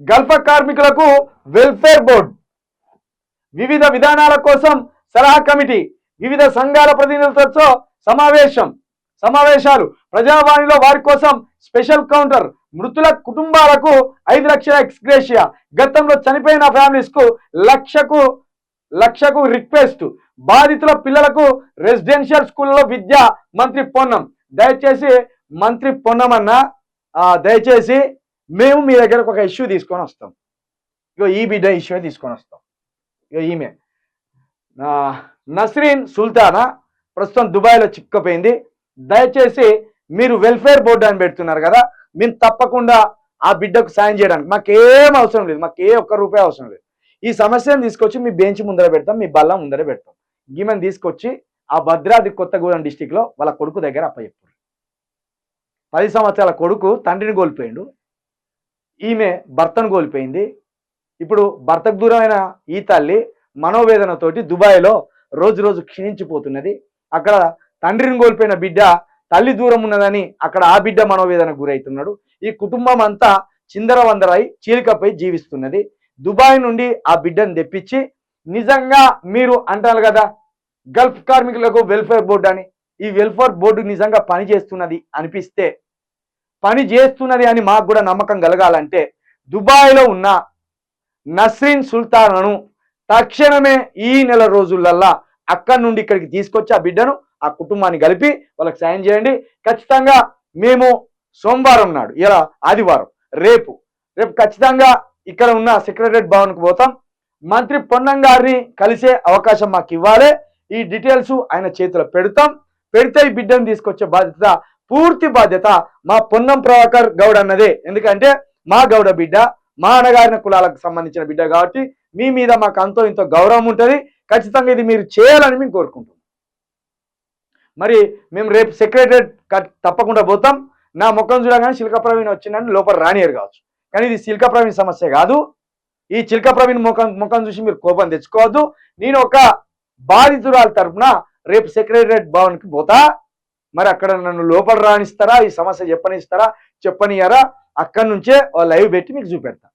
గల్ఫ కార్మికులకు welfare board. వివిధ విధానాల కోసం సలహా కమిటీ వివిధ సంఘాల ప్రతినిధులతో సమావేశం. సమావేశాలు ప్రజావాణిలో వారి కోసం స్పెషల్ కౌంటర్. మృతుల కుటుంబాలకు ఐదు లక్షల ఎక్స్గ్రేషియా. గతంలో చనిపోయిన ఫ్యామిలీస్కు లక్షకు లక్షకు రిక్వెస్ట్. బాధితుల పిల్లలకు రెసిడెన్షియల్ స్కూల్లో విద్య మంత్రి పొన్నం. దయచేసి మంత్రి పొన్నం అన్న దయచేసి మేము మీ దగ్గరకు ఒక ఇష్యూ తీసుకొని వస్తాం. ఇగో ఈ బిడ్డ ఇష్యూ తీసుకొని వస్తాం. ఇగో ఈమె. నస్రీన్ సుల్తానా ప్రస్తుతం దుబాయ్లో చిక్కుపోయింది. దయచేసి మీరు వెల్ఫేర్ బోర్డు అని పెడుతున్నారు కదా మేము తప్పకుండా ఆ బిడ్డకు సాయం చేయడానికి మాకేం అవసరం లేదు మాకు ఏ ఒక్క రూపాయి అవసరం లేదు. ఈ సమస్యను తీసుకొచ్చి మీ బెంచ్ ముందర పెడతాం మీ బల్ల ముందర పెడతాం. ఈమెను తీసుకొచ్చి ఆ భద్రాద్రి కొత్తగూడెం డిస్టిక్లో వాళ్ళ కొడుకు దగ్గర అప్పచెప్పారు. పది సంవత్సరాల కొడుకు తండ్రిని కోల్పోయిండు. ఈమె భర్తను కోల్పోయింది. ఇప్పుడు భర్తకు దూరమైన ఈ తల్లి మనోవేదనతోటి దుబాయ్లో రోజు రోజు క్షీణించిపోతున్నది. అక్కడ తండ్రిని కోల్పోయిన బిడ్డ తల్లి దూరం ఉన్నదని అక్కడ ఆ బిడ్డ మనోవేదనకు గురవుతున్నాడు ఈ కుటుంబం అంతా చిందరవందరై చీలికపై జీవిస్తున్నది. దుబాయ్ నుండి ఆ బిడ్డను తెప్పించి నిజంగా మీరు అంటారు కదా గల్ఫ్ కార్మికులకు వెల్ఫేర్ బోర్డు అని. ఈ వెల్ఫేర్ బోర్డు నిజంగా పనిచేస్తున్నది అనిపిస్తే పని చేస్తున్నది అని మాకు కూడా నమ్మకం కలగాలంటే దుబాయ్లో ఉన్న నస్రీన్ సుల్తాన్ను తక్షణమే ఈ నెల రోజులల్లా అక్కడి నుండి ఇక్కడికి తీసుకొచ్చి ఆ బిడ్డను ఆ కుటుంబాన్ని కలిపి వాళ్ళకి సాయం చేయండి. ఖచ్చితంగా మేము సోమవారం నాడు ఇలా ఆదివారం రేపు రేపు ఖచ్చితంగా ఇక్కడ ఉన్న సెక్రటరేట్ భవన్కి పోతాం. మంత్రి పొన్నం గారిని కలిసే అవకాశం మాకు ఇవ్వాలి. ఈ డీటెయిల్స్ ఆయన చేతిలో పెడతాం. పెడితే ఈ బిడ్డను తీసుకొచ్చే బాధ్యత పూర్తి బాధ్యత మా పొన్నం ప్రభాకర్ గౌడ్ అన్నదే. ఎందుకంటే మా గౌడ బిడ్డ మా అన్నగారిన కులాలకు సంబంధించిన బిడ్డ కాబట్టి మీ మీద మాకు అంతో ఇంతో గౌరవం ఉంటుంది. ఖచ్చితంగా ఇది మీరు చేయాలని మేము కోరుకుంటున్నాం. మరి మేము రేపు సెక్రటరేట్ తప్పకుండా పోతాం. నా ముఖం చూడగానే శిల్క ప్రవీణ్ వచ్చిందని లోపల రానియరు కావచ్చు. కానీ ఇది శిల్క ప్రవీణ్ సమస్య కాదు. ఈ చిల్క ప్రవీణ్ ముఖం ముఖం చూసి మీరు కోపం తెచ్చుకోవద్దు. నేను ఒక బాధితురాల తరపున రేపు సెక్రటరేట్ భవన్కి పోతా. మరి అక్కడ నన్ను లోపల రానిస్తారా ఈ సమస్య చెప్పనిస్తారా? చెప్పనియరా అక్కడి నుంచే లైవ్ పెట్టి మీకు చూపెడతా.